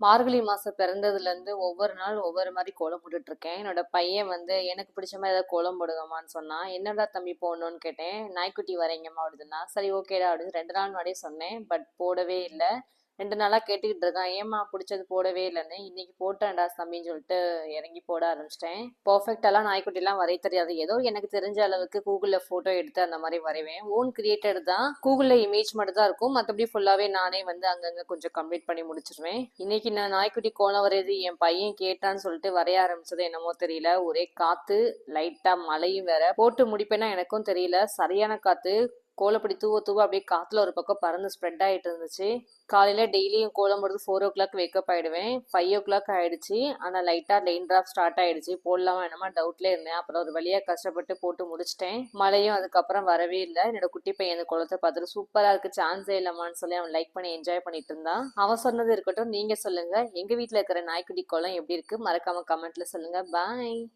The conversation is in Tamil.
மார்கழி மாசம் பிறந்ததுலேருந்து ஒவ்வொரு நாள் ஒவ்வொரு மாதிரி கோலம் போட்டுட்டு இருக்கேன் என்னோட பையன் வந்து எனக்கு பிடிச்ச மாதிரி ஏதாவது கோலம் போடுங்கம்மான்னு சொன்னான் என்னடா தம்பி போடணும்னு கேட்டேன். நாய்க்குட்டி வரீங்கம்மா அப்படின்னா சரி ஓகேடா அப்படின்னு ரெண்டு நாள் முன்னாடியே சொன்னேன். பட் போடவே இல்லை. ரெண்டு நாளாக கேட்டுக்கிட்டு இருக்கான். ஏமா பிடிச்சது போடவே இல்லைன்னு இன்னைக்கு போட்டேன்டா தம்பின்னு சொல்லிட்டு இறங்கி போட ஆரம்பிச்சிட்டேன். பர்ஃபெக்டாலாம் நாய்க்குட்டிலாம் வரைய தெரியாது. ஏதோ எனக்கு தெரிஞ்ச அளவுக்கு கூகுளில் ஃபோட்டோ எடுத்து அந்த மாதிரி வரைவேன். ஓன் கிரியேட்டட் தான். கூகுளில் இமேஜ் மட்டும் தான் இருக்கும் மற்றபடி ஃபுல்லாகவே நானே வந்து அங்கங்கே கொஞ்சம் கம்ப்ளீட் பண்ணி முடிச்சிருவேன். இன்னைக்கு நான் நாய்க்குட்டி கோலம் வரையுது என் பையன் கேட்டான்னு சொல்லிட்டு வரைய ஆரம்பிச்சது என்னமோ தெரியல. ஒரே காற்று லைட்டாக மழையும் வேற. போட்டு முடிப்பேன்னா எனக்கும் தெரியல. சரியான காற்று கோலப்படி தூவ தூவ அப்படியே காத்துல ஒரு பக்கம் பறந்து ஸ்ப்ரெட் ஆகிட்டு இருந்துச்சு. காலையில டெய்லியும் கோலம் போடுறது ஃபோர் ஓ கிளாக் வேக்கப் ஆயிடுவேன். ஃபைவ் ஓ கிளாக் ஆயிடுச்சு ஆனால் லைட்டாக ரெயின் ட்ராப் ஸ்டார்ட் ஆயிடுச்சு. போடலாமா என்னமா டவுட்ல இருந்தேன். அப்புறம் ஒரு வழியாக கஷ்டப்பட்டு போட்டு முடிச்சிட்டேன். மழையும் அதுக்கப்புறம் வரவே இல்லை. என்னோட குட்டி பையன் அந்த குளத்தை பார்த்துட்டு சூப்பராக இருக்கு. சான்ஸே இல்லைமான்னு சொல்லி அவன் லைக் பண்ணி என்ஜாய் பண்ணிட்டு இருந்தான். அவன் சொன்னது இருக்கட்டும் நீங்க சொல்லுங்க. எங்க வீட்டில் இருக்கிற நாய்க்குட்டி குளம் எப்படி இருக்கு? மறக்காம கமெண்ட்ல சொல்லுங்க. பாய்